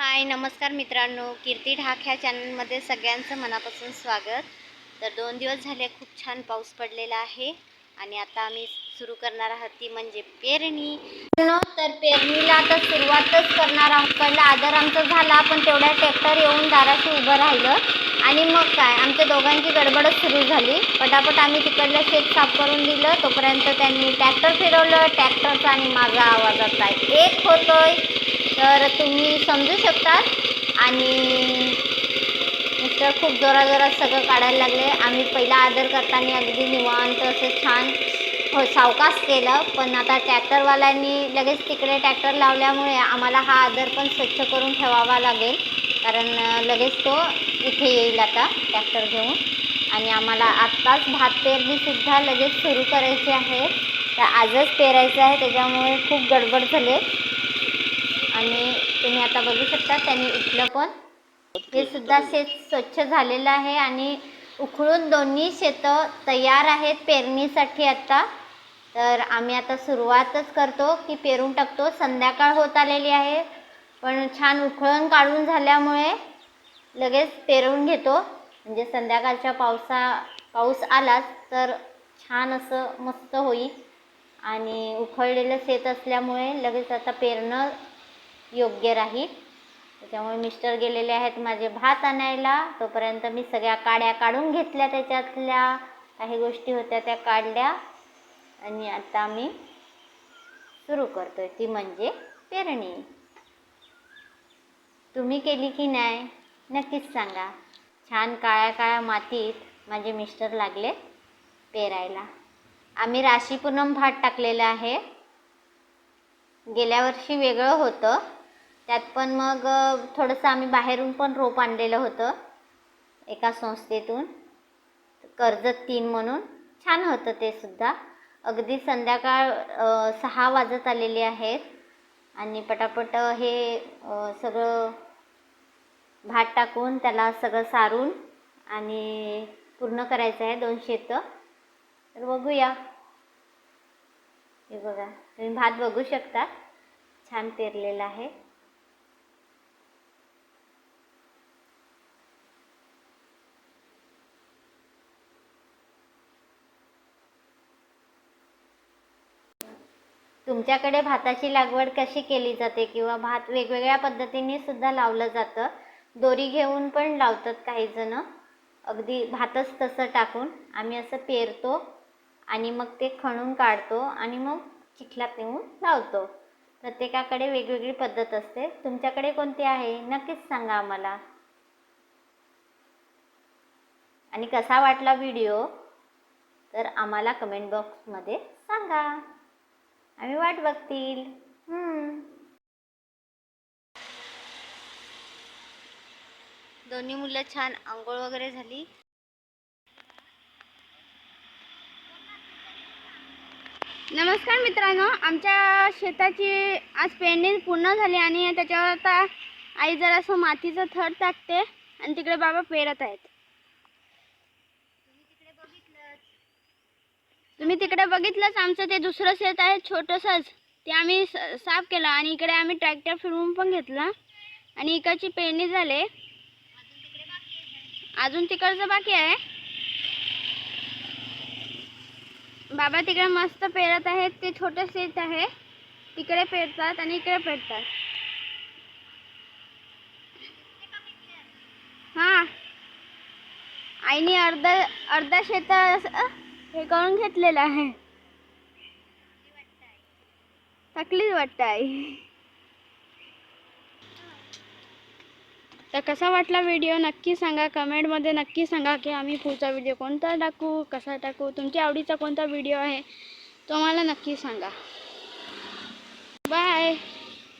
हाय नमस्कार मित्रांनो. कीर्ती ढाक ह्या चॅनलमध्ये सगळ्यांचं मनापासून स्वागत. तर दोन दिवस झाले खूप छान पाऊस पडलेला आहे. आणि आता आम्ही सुरू करणार आहोत ती म्हणजे पेरणी. तर पेरणीला आता सुरुवातच करणार आहोत. पहिला आदर आमचा झाला पण तेवढ्या ट्रॅक्टर येऊन दाराशी उभं राहिलं. आणि मग काय आमच्या दोघांची गडबडच सुरू झाली. पटापट आम्ही तिकडलं शेत साफ करून दिलं. तोपर्यंत त्यांनी ट्रॅक्टर फिरवलं. ट्रॅक्टरचा आणि माझा आवाजाचा एक होतोय. तर तुम्ही समजू शकता आणि मिस्टर खूप जोराजोरात सगळं काढायला लागले. आम्ही पहिला आदर करताना अगदी निवांत असं छान हो सावकाश केलं. पण आता ट्रॅक्टरवाल्यांनी लगेच तिकडे ट्रॅक्टर लावल्यामुळे आम्हाला हा आदर पण स्वच्छ करून ठेवावा लागेल. कारण लगेच तो इथे येईल आता ट्रॅक्टर घेऊन. आणि आम्हाला आत्ताच भात पेरणीसुद्धा लगेच सुरू करायची आहे. तर आजच पेरायचं आहे. त्याच्यामुळे खूप गडबड झाले. आणि तुम्ही आता बघू शकता त्यांनी उठलं पण. हे सुद्धा शेत स्वच्छ झालेलं आहे आणि उखळून दोन्ही शेतं तयार आहेत पेरणीसाठी आता. तर आम्ही आता सुरुवातच करतो की पेरून टाकतो. संध्याकाळ होत आलेली आहे पण छान उखळून काढून झाल्यामुळे लगेच पेरून घेतो. म्हणजे संध्याकाळच्या पावसा पाऊस आलाच तर छान असं मस्त होईल. आणि उखळलेलं शेत असल्यामुळे लगेच आता पेरणं योग्य राहील. त्याच्यामुळे मिस्टर गेलेले आहेत माझे भात आणायला. तोपर्यंत मी सगळ्या काड्या काढून घेतल्या त्याच्यातल्या. काही गोष्टी होत्या त्या काढल्या. आणि आता मी सुरू करतोय. ती म्हणजे पेरणी. तुम्ही केली की नाही? नक्कीच सांगा. छान काळ्या काळ्या मातीत माझे मिस्टर लागले पेरायला. आम्ही राशी पूनम भात टाकलेलं आहे. गेल्या वर्षी वेगळं होतं. त्यात पण मग थोडंसं आम्ही बाहेरून पण रोप आणलेलं होतं एका संस्थेतून. कर्जत तीन म्हणून. छान होतं ते सुद्धा. अगदी संध्याकाळ सहा वाजत आलेले आहेत आणि पटापट हे सगळं भात टाकून त्याला सगळं सारून आणि पूर्ण करायचं आहे दोन शेतं. तर बघूया. हे बघा तुम्ही भात बघू शकता. छान पेरलेला आहे. तुमच्याकडे भाताची लागवड कशी केली जाते किंवा भात वेगवेगळ्या पद्धतीने सुद्धा लावलं जातं? दोरी घेऊन पण लावतात काही जण. अगदी भातच तसं टाकून आम्ही असं पेरतो आणि मग ते खणून काढतो आणि मग चिखलात नेऊन लावतो. प्रत्येकाकडे वेगवेगळी पद्धत असते. तुमच्याकडे कोणती आहे? नक्कीच सांगा आम्हाला. आणि कसा वाटला व्हिडिओ? तर आम्हाला कमेंट बॉक्समध्ये सांगा. आम्ही वाट बघतील. हम्म. दोन्ही मुलं छान आंघोळ वगैरे झाली. नमस्कार मित्रांनो आमच्या शेताची आज पेरणी पूर्ण झाली आणि त्याच्यावर आता आई जरासं मातीचं थर टाकते आणि तिकडे बाबा पेरत आहेत. आम्ही तिकडे बघितलंच आमचं ते दुसरं शेत आहे छोटंसंच. ते आम्ही साफ केलं आणि इकडे आम्ही ट्रॅक्टर फिरवून पण घेतला. आणि इकडची पेरणी झाले. अजून तिकडचं बाकी आहे. बाबा तिकडे मस्त पेरत आहेत. ते छोटं शेत आहे. तिकडे पेरतात आणि इकडे पेरतात. हा. आईने अर्धा अर्धा शेत असं हे करून घेतलेलं आहे. तकलीफ वाटत आई. तर कसा वाटला व्हिडिओ नक्की सांगा. कमेंटमध्ये नक्की सांगा की आम्ही पुढचा व्हिडिओ कोणता टाकू कसा टाकू तुमच्या आवडीचा कोणता व्हिडिओ आहे तो मला नक्की सांगा. बाय